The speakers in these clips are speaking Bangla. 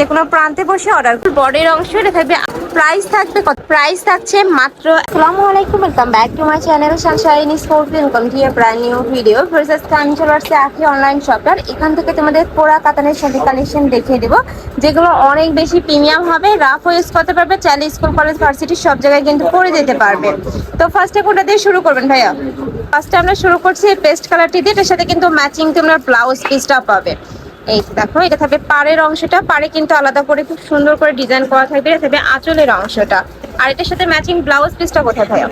যে কোনো প্রান্তে বসে অর্ডার বডির অংশ এটা থাকবে প্রাইস থাকবে কত? প্রাইস থাকছে মাত্র আসসালামু আলাইকুম welcome back to my channel sunshine sports welcome to a brand new video versus আমি চলে অনলাইন শপার এখান থেকে তোমাদের পোড়া কাতানের শাড়ি কালেকশন দেখিয়ে দেবো, যেগুলো অনেক বেশি প্রিমিয়াম হবে। রাফ ইউজ করতে পারবে, চাইলে স্কুল কলেজ ভার্সিটি সব জায়গায় কিন্তু পরে যেতে পারবে। তো ফার্স্টে কোনটা দিয়ে শুরু করবেন ভাইয়া? ফার্স্টে আমরা শুরু করছি পেস্ট কালারটি দিয়ে, এটার সাথে কিন্তু ম্যাচিং তোমরা ব্লাউজ পিসটা পাবে। এই দেখো এটা থাকবে পাড়ের অংশটা। পাড়ে কিন্তু আলাদা করে খুব সুন্দর করে ডিজাইন করা থাকবে। এটা থাকবে আঁচলের অংশটা। আর এটার সাথে ম্যাচিং ব্লাউজ পিসটা কোথায় থাকে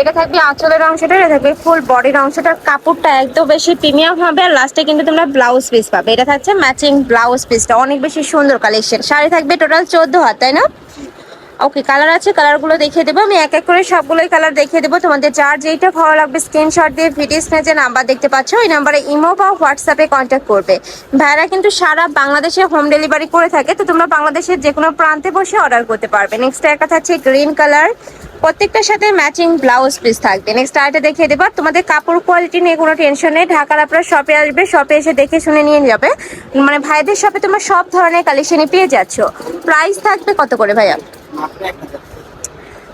এটা থাকবে আঁচলের অংশটা এটা থাকবে ফুল বডির অংশটার কাপড়টা একদম বেশি প্রিমিয়াম হবে আর লাস্টে কিন্তু তোমরা ব্লাউজ পিস পাবে। এটা থাকছে ম্যাচিং ব্লাউজ পিসটা অনেক বেশি সুন্দর কালেকশন শাড়ি থাকবে টোটাল চোদ্দ হাত তাই না? ওকে কালার আছে কালারগুলো দেখিয়ে দেবো। আমি এক এক করে সবগুলোই কালার দেখিয়ে দেবো। তোমাদের যার যেইটা ভালো লাগবে স্ক্রিনশট দিয়ে ভিডিও স্ক্রিনে যে নাম্বার দেখতে পাচ্ছ। ওই নাম্বারে ইমো বা হোয়াটসঅ্যাপে কন্ট্যাক্ট করবে। ভাইরা কিন্তু সারা বাংলাদেশে হোম ডেলিভারি করে থাকে, তো তোমরা বাংলাদেশের যে কোনো প্রান্তে বসে অর্ডার করতে পারবে। নেক্সট একটা থাকছে গ্রিন কালার প্রত্যেকটার সাথে ম্যাচিং ব্লাউজ পিস থাকবে। নেক্সট আরেকটা দেখিয়ে দেবো। তোমাদের কাপড় কোয়ালিটি নিয়ে কোনো টেনশন নেই। ঢাকার আপনারা শপে আসবে শপে এসে দেখে শুনে নিয়ে যাবে। মানে ভাইদের শপে তোমরা সব ধরনের কালেকশনই পেয়ে যাচ্ছ। প্রাইস থাকবে কত করে ভাইয়া?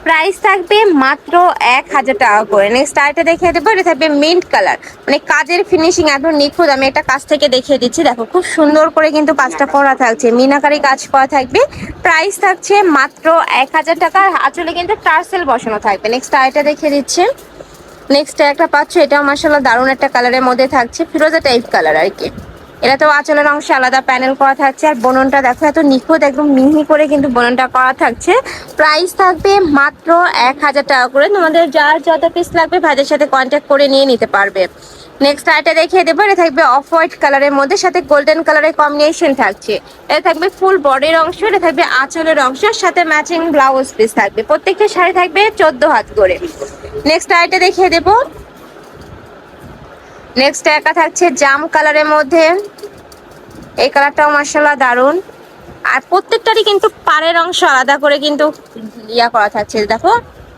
প্রাইস থাকবে মাত্র এক হাজার টাকা করে। নেক্সট আরেকটা দেখিয়ে দেবো, এটা থাকবে মিন্ট কালার মানে কাজের ফিনিশিং একদম নিখুঁত, আমি একটা কাজ থেকে দেখিয়ে দিচ্ছি। দেখো, খুব সুন্দর করে কিন্তু কাজটা করা থাকছে। মিনাকারি কাজ করা থাকবে। প্রাইস থাকছে মাত্র এক হাজার টাকা। আসলে কিন্তু টার্সেল বসানো থাকবে। নেক্সট আরেকটা দেখিয়ে দিচ্ছে। নেক্সট একটা পাচ্ছ, এটাও মাসাল্লাহ দারুণ একটা কালারের মধ্যে থাকছে, ফিরোজা টাইপ কালার আর কি। এটা তো আঁচলের অংশে আলাদা প্যানেল করা থাকছে, আর বননটা দেখো, এত নিখুঁত, একদম মিহি করে কিন্তু বননটা করা থাকছে। প্রাইস থাকবে মাত্র এক হাজার টাকা করে। তোমাদের যার যত পিস লাগবে ভাইদের সাথে কন্ট্যাক্ট করে নিয়ে নিতে পারবে। নেক্সট আইটা দেখিয়ে দেবো, এটা থাকবে অফ হোয়াইট কালারের মধ্যে, সাথে গোল্ডেন কালারের কম্বিনেশন থাকছে। এটা থাকবে ফুল বডির অংশ, এটা থাকবে আঁচলের অংশ সাথে ম্যাচিং ব্লাউজ পিস থাকবে। প্রত্যেকটা শাড়ি থাকবে চোদ্দ হাত করে। নেক্সট আইটা দেখিয়ে দেবো নেক্সট একা থাকছে জাম কালারের মধ্যে। এই কালারটাও মার্শাল্লাহ দারুণ। আর প্রত্যেকটারই কিন্তু পাড়ের অংশ আলাদা করে কিন্তু ইয়া করা থাকছে, দেখো,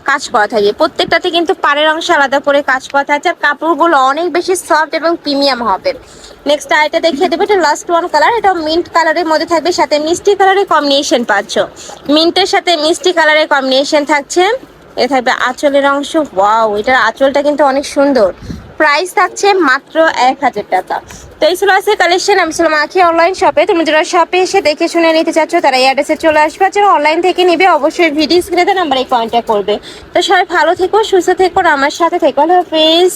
কাজ করা থাকবে প্রত্যেকটাতে কিন্তু পাড়ের অংশ আলাদা করে কাজ করা থাকছে, আর কাপড়গুলো অনেক বেশি সফট এবং প্রিমিয়াম হবে। নেক্সট আইটা দেখিয়ে দেবো, এটা লাস্ট ওয়ান কালার এটা মিন্ট কালারের মধ্যে থাকবে, সাথে মিষ্টি কালারের কম্বিনেশন পাচ্ছ। মিন্টের সাথে মিষ্টি কালারের কম্বিনেশন থাকছে। এ থাকবে আঁচলের অংশ ওয়াও এটার আঁচলটা কিন্তু অনেক সুন্দর। প্রাইস থাকছে মাত্র এক হাজার টাকা। তো এই ছিল আছে কালেকশন আমি ছিলাম আখি অনলাইন শপে তুমি যারা শপে এসে দেখে শুনে নিতে চাচ্ছ, তারা এই অ্যাড্রেসে চলে আসবে। যারা অনলাইন থেকে নিবে, অবশ্যই ভিডিও স্ক্রিনে নাম্বারে কন্ট্যাক্ট করবে। তো সবাই ভালো থেকো, সুস্থ থেকো আমার সাথে থেকো। হ্যালো হাফিজ।